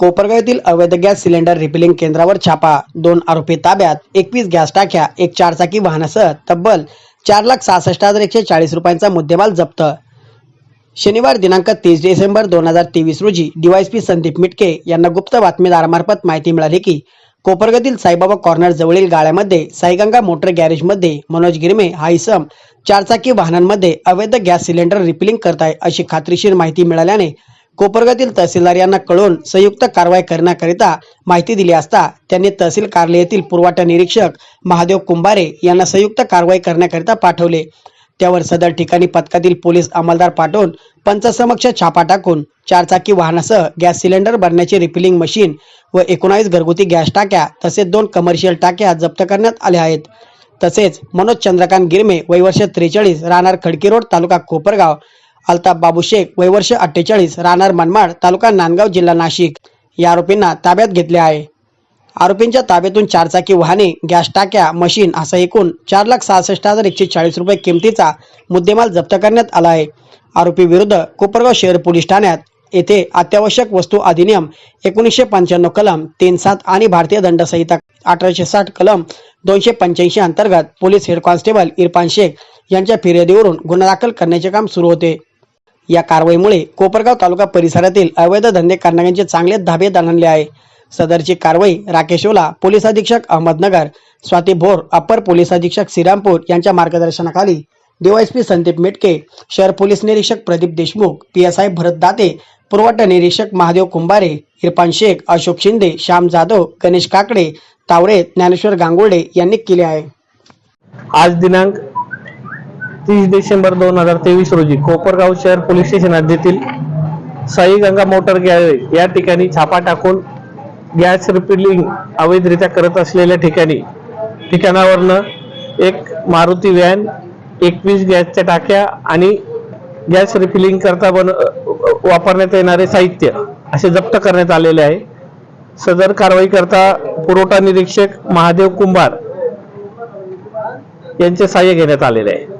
कोपरगाव येथील अवैध gas cylinder refilling केंद्रावर छापा. दोन आरोपी ताब्यात. एकवीस गॅस टाक्या एक चारचाकी वाहनासह तब्बल चार लाख सहासष्ट हजार एकशे चाळीस रुपयांचा मुद्देमाल जप्त. शनिवार दिनांक तीस डिसेंबर दोन हजार तेवीस रोजी डीवायसपी संदीप मिटके यांना गुप्त बातमीदारामार्फत माहिती मिळाली की कोपरगातील साईबाबा कॉर्नर जवळील गाळ्यामध्ये साईगंगा मोटर गॅरेजमध्ये मनोज गिरमे हा इसम चारचाकी वाहनांमध्ये अवैध गॅस सिलेंडर रिफिलिंग करत आहे अशी खात्रीशीर माहिती मिळाल्याने कोपरगातील तहसीलदार यांना कळून संयुक्त कारवाई करण्याकरिता माहिती दिली असता त्यांनी तहसील कार्यालय येथील पुरवठा निरीक्षक महादेव कुंभारे यांना संयुक्त कारवाई करण्याकरिता पाठवले. त्यावर सदर ठिकाणी पथकातील पोलीस अंमलदार पाठवून पंचसमक्ष छापा टाकून चारचाकी वाहनासह गॅस सिलेंडर भरण्याची रिफिलिंग मशीन व एकोणावीस घरगुती गॅस टाक्या तसेच दोन कमर्शियल टाक्या जप्त करण्यात आल्या आहेत. तसेच मनोज चंद्रकांत गिरमे वैवर्ष त्रेचाळीस राहणार खडकी रोड तालुका कोपरगाव अल्ताफ बाबू शेख वयवर्ष अठ्ठेचाळीस राहणार मनमाड तालुका नांदगाव जिल्हा नाशिक. या आरोपींना ताब्यात घेतले आहे. आरोपींच्या ताब्यातून चारचाकी वाहने गॅस टाक्या मशीन असा एकूण चार लाख सहासष्ट हजार एकशे चाळीस रुपये किमतीचा मुद्देमाल जप्त करण्यात आला आहे. आरोपी विरुद्ध कोपरगाव शहर पोलीस ठाण्यात येथे अत्यावश्यक वस्तू अधिनियम एकोणीसशे पंच्याण्णव कलम तीन सात आणि भारतीय दंड संहिता अठराशे साठ कलम दोनशे पंच्याऐंशी अंतर्गत police head constable Irfan Shaikh यांच्या फिर्यादीवरून गुन्हा दाखल करण्याचे काम सुरू होते. या कारवाईमुळे कोपरगाव तालुका परिसरातील अवैध धंदे करणाऱ्यांचे चांगले धाबे दाणले आहे. सदरची कारवाई राकेश ओला पोलीस अधीक्षक अहमदनगर स्वाती भोर अप्पर पोलीस अधीक्षक श्रीरामपूर यांच्या मार्गदर्शनाखाली डीवायएसपी संदीप मेटके शहर पोलीस निरीक्षक Pradeep Deshmukh P S I Bharat Date पुरवठा निरीक्षक महादेव कुंभारे इरफान शेख अशोक शिंदे श्याम जाधव गणेश काकडे तावडे ज्ञानेश्वर गांगुळे यांनी केले आहे. आज दिनांक तीस डिसेंबर दोन हजार तेवीस रोजी कोपरगाव शहर पोलीस स्टेशन हद्दीतील साई गंगा मोटर गॅरेज या ठिकाणी छापा टाकून गॅस रिफिलिंग अवैधरित्या करत असलेल्या ठिकाणी ठिकाणावरनं एक मारुती व्हॅन एकवीस गॅसच्या टाक्या आणि गॅस रिफिलिंग करता बन वापरण्यात येणारे साहित्य असे जप्त करण्यात आलेले आहे. सदर कारवाई करता पुरवठा निरीक्षक महादेव कुंभार यांचे सहाय्य घेण्यात आलेले आहे.